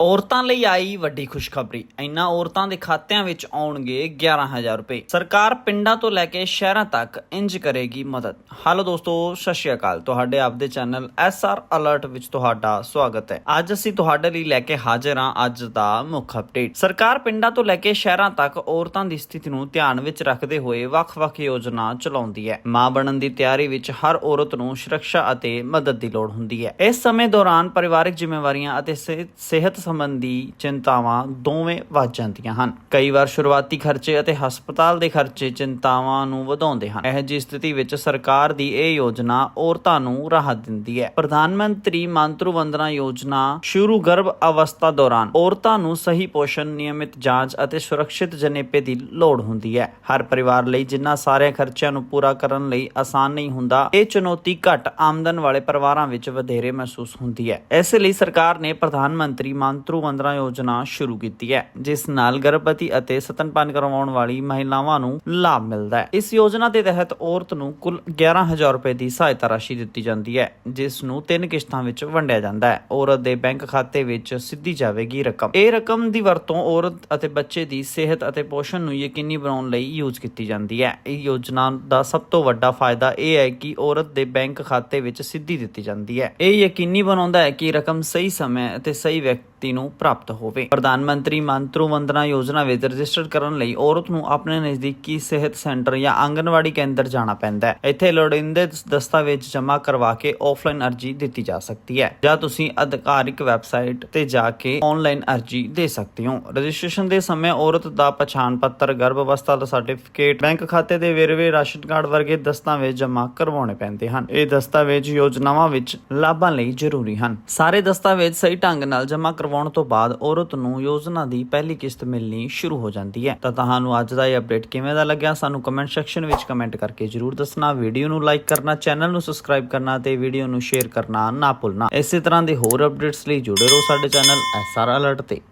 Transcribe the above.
ਔਰਤਾਂ ਲਈ ਆਈ ਵੱਡੀ ਖੁਸ਼ਖਬਰੀ। ਇਨ੍ਹਾਂ ਔਰਤਾਂ ਦੇ ਖਾਤਿਆਂ ਵਿੱਚ ਆਉਣਗੇ 11000 ਰੁਪਏ। ਸਰਕਾਰ ਪਿੰਡਾਂ ਤੋਂ ਲੈ ਕੇ ਸ਼ਹਿਰਾਂ ਤੱਕ ਇੰਜ ਕਰੇਗੀ ਮਦਦ। ਹਾਲੋ ਦੋਸਤੋ, ਸਤਿ ਸ਼੍ਰੀ ਅਕਾਲ। ਤੁਹਾਡੇ ਆਪਦੇ ਚੈਨਲ ਐਸਆਰ ਅਲਰਟ ਵਿੱਚ ਤੁਹਾਡਾ ਸਵਾਗਤ ਹੈ। ਅੱਜ ਅਸੀਂ ਤੁਹਾਡੇ ਲਈ ਲੈ ਕੇ ਹਾਜ਼ਰ ਹਾਂ ਅੱਜ ਦਾ ਮੁੱਖ ਅਪਡੇਟ। ਸਰਕਾਰ ਪਿੰਡਾਂ ਤੋਂ ਲੈ ਕੇ ਸ਼ਹਿਰਾਂ ਤੱਕ ਔਰਤਾਂ ਦੀ ਸਥਿਤੀ ਨੂੰ ਧਿਆਨ ਵਿੱਚ ਰੱਖਦੇ ਹੋਏ ਵੱਖ-ਵੱਖ ਯੋਜਨਾ ਚਲਾਉਂਦੀ ਹੈ। ਮਾਂ ਬਣਨ ਦੀ ਤਿਆਰੀ ਵਿੱਚ ਹਰ ਔਰਤ ਨੂੰ ਸੁਰੱਖਿਆ ਅਤੇ ਮਦਦ ਦੀ ਲੋੜ ਹੁੰਦੀ ਹੈ। ਇਸ ਸਮੇਂ ਦੌਰਾਨ ਪਰਿਵਾਰਕ ਜ਼ਿੰਮੇਵਾਰੀਆਂ ਅਤੇ ਸਿਹਤ- ਸਿਹਤ ਸੰਬੰਧੀ ਚਿੰਤਾਵਾਂ ਦੋਵੇਂ ਵੱਧ ਜਾਂਦੀਆਂ ਹਨ। ਕਈ ਵਾਰ ਸ਼ੁਰੂਆਤੀ ਖਰਚੇ ਅਤੇ ਹਸਪਤਾਲ ਦੇ ਖਰਚੇ ਚਿੰਤਾਵਾਂ ਨੂੰ ਵਧਾਉਂਦੇ ਹਨ। ਇਹ ਜੀ ਸਥਿਤੀ ਵਿੱਚ ਸਰਕਾਰ ਦੀ ਇਹ ਯੋਜਨਾ ਔਰਤਾਂ ਨੂੰ ਰਾਹਤ ਦਿੰਦੀ ਹੈ। ਪ੍ਰਧਾਨ ਮੰਤਰੀ ਮਾਤਰੂ ਵੰਦਨਾ ਯੋਜਨਾ ਸ਼ੁਰੂ ਗਰਭ ਅਵਸਥਾ ਦੌਰਾਨ ਔਰਤਾਂ ਨੂੰ ਸਹੀ ਪੋਸ਼ਣ, ਨਿਯਮਿਤ ਜਾਂਚ ਅਤੇ ਸੁਰੱਖਿਅਤ ਜਨੇਪੇ ਦੀ ਲੋੜ ਹੁੰਦੀ ਹੈ। ਹਰ ਪਰਿਵਾਰ ਲਈ ਜਿੰਨਾ ਸਾਰੇ ਖਰਚਿਆਂ ਨੂੰ ਪੂਰਾ ਕਰਨ ਲਈ ਆਸਾਨ ਨਹੀਂ ਹੁੰਦਾ, ਇਹ ਚੁਣੌਤੀ ਘੱਟ ਆਮਦਨ ਵਾਲੇ ਪਰਿਵਾਰਾਂ ਵਿੱਚ ਵਧੇਰੇ ਮਹਿਸੂਸ ਹੁੰਦੀ ਹੈ। ਇਸ ਲਈ ਸਰਕਾਰ ਨੇ ਪ੍ਰਧਾਨ ਮੰਤਰੀ ਮਾਤਰੂ ਵੰਦਨਾ ਯੋਜਨਾ ਸ਼ੁਰੂ ਕੀਤੀ ਹੈ, ਜਿਸ ਨਾਲ ਗਰਭਵਤੀ ਅਤੇ ਸਤਨਪਾਨ ਕਰਵਾਉਣ ਵਾਲੀ ਮਹਿਲਾਵਾਂ ਨੂੰ ਲਾਭ ਮਿਲਦਾ ਹੈ। ਇਸ ਯੋਜਨਾ ਦੇ ਤਹਿਤ ਔਰਤ ਨੂੰ ਕੁੱਲ 11000 ਰੁਪਏ ਦੀ ਸਹਾਇਤਾ ਰਾਸ਼ੀ ਦਿੱਤੀ ਜਾਂਦੀ ਹੈ, ਜਿਸ ਨੂੰ ਤਿੰਨ ਕਿਸ਼ਤਾਂ ਵਿੱਚ ਵੰਡਿਆ ਜਾਂਦਾ ਹੈ। ਔਰਤ ਦੇ ਬੈਂਕ ਖਾਤੇ ਵਿੱਚ ਸਿੱਧੀ ਜਾਵੇਗੀ ਰਕਮ। ਇਹ ਰਕਮ ਦੀ ਵਰਤੋਂ ਔਰਤ ਅਤੇ ਬੱਚੇ ਦੀ ਸਿਹਤ ਅਤੇ ਪੋਸ਼ਣ ਨੂੰ ਯਕੀਨੀ ਬਣਾਉਣ ਲਈ ਯੂਜ਼ ਕੀਤੀ ਜਾਂਦੀ ਹੈ। ਇਹ ਯੋਜਨਾ ਦਾ ਸਭ ਤੋਂ ਵੱਡਾ ਫਾਇਦਾ ਇਹ ਹੈ ਕਿ ਔਰਤ ਦੇ ਬੈਂਕ ਖਾਤੇ ਵਿੱਚ ਸਿੱਧੀ ਦਿੱਤੀ ਜਾਂਦੀ ਹੈ। ਇਹ ਯਕੀਨੀ ਬਣਾਉਂਦਾ ਹੈ ਕਿ ਰਕਮ ਸਹੀ ਸਮੇਂ ਅਤੇ ਸਹੀ ਵਿਅਕਤੀ ਨੂੰ ਪ੍ਰਾਪਤ ਹੋਵੇ। ਪ੍ਰਧਾਨ ਮੰਤਰੀ ਮਾਤਰੂ ਵੰਦਨਾ ਯੋਜਨਾ ਵਿੱਚ ਰਜਿਸਟਰ ਕਰਨ ਲਈ ਔਰਤ ਨੂੰ ਆਪਣੇ ਨਜ਼ਦੀਕੀ ਸਿਹਤ ਸੈਂਟਰ ਜਾਂ ਆਂਗਨਵਾੜੀ ਕੇਂਦਰ ਜਾਣਾ ਪੈਂਦਾ ਹੈ। ਇੱਥੇ ਲੋੜੀਂਦੇ ਦਸਤਾਵੇਜ਼ ਜਮ੍ਹਾਂ ਕਰਵਾ ਕੇ ਆਫਲਾਈਨ ਅਰਜ਼ੀ ਦਿੱਤੀ ਜਾ ਸਕਦੀ ਹੈ ਜਾਂ ਤੁਸੀਂ ਅਧਿਕਾਰਿਕ ਵੈਬਸਾਈਟ ਤੇ ਜਾ ਕੇ ਆਨਲਾਈਨ ਅਰਜ਼ੀ ਦੇ ਸਕਦੇ ਹੋ। ਰਜਿਸਟ੍ਰੇਸ਼ਨ ਦੇ ਸਮੇਂ ਔਰਤ ਦਾ ਪਛਾਣ ਪੱਤਰ ਗਰਭ ਅਵਸਥਾ ਦਾ ਸਰਟੀਫਿਕੇਟ, ਬੈਂਕ ਖਾਤੇ ਦੇ ਵੇਰਵੇ, ਰਾਸ਼ਨ ਕਾਰਡ ਵਰਗੇ ਦਸਤਾਵੇਜ਼ ਜਮ੍ਹਾਂ ਕਰਵਾਉਣੇ ਪੈਂਦੇ ਹਨ। ਇਹ ਦਸਤਾਵੇਜ਼ ਯੋਜਨਾਵਾਂ ਵਿੱਚ ਲਾਭਾਂ ਲਈ ਜ਼ਰੂਰੀ ਹਨ। ਸਾਰੇ ਦਸਤਾਵੇਜ਼ ਸਹੀ ਢੰਗ ਨਾਲ ਜਮ੍ਹਾਂ ਕਰਵਾਉਣ ਤੋਂ ਬਾਅਦ ਔਰਤ ਨੂੰ ਯੋਜਨਾ ਦੀ ਪਹਿਲੀ ਕਿਸ਼ਤ ਮਿਲਣੀ ਸ਼ੁਰੂ ਹੋ ਜਾਂਦੀ ਹੈ। ਤਾਂ ਤੁਹਾਨੂੰ ਅੱਜ ਦਾ ਇਹ ਅਪਡੇਟ ਕਿਵੇਂ ਦਾ ਲੱਗਿਆ ਸਾਨੂੰ ਕਮੈਂਟ ਸੈਕਸ਼ਨ ਵਿੱਚ ਕਮੈਂਟ ਕਰਕੇ ਜਰੂਰ ਦੱਸਣਾ। ਵੀਡੀਓ ਨੂੰ ਲਾਈਕ ਕਰਨਾ ਚੈਨਲ ਨੂੰ ਸਬਸਕ੍ਰਾਈਬ ਕਰਨਾ ਤੇ ਵੀਡੀਓ ਨੂੰ ਸ਼ੇਅਰ ਕਰਨਾ ਨਾ ਭੁੱਲਣਾ। ਇਸੇ ਤਰ੍ਹਾਂ ਦੇ ਹੋਰ ਅਪਡੇਟਸ ਲਈ ਜੁੜੇ ਰਹੋ ਸਾਡੇ ਚੈਨਲ ਐਸਆਰ ਅਲਰਟ ਤੇ।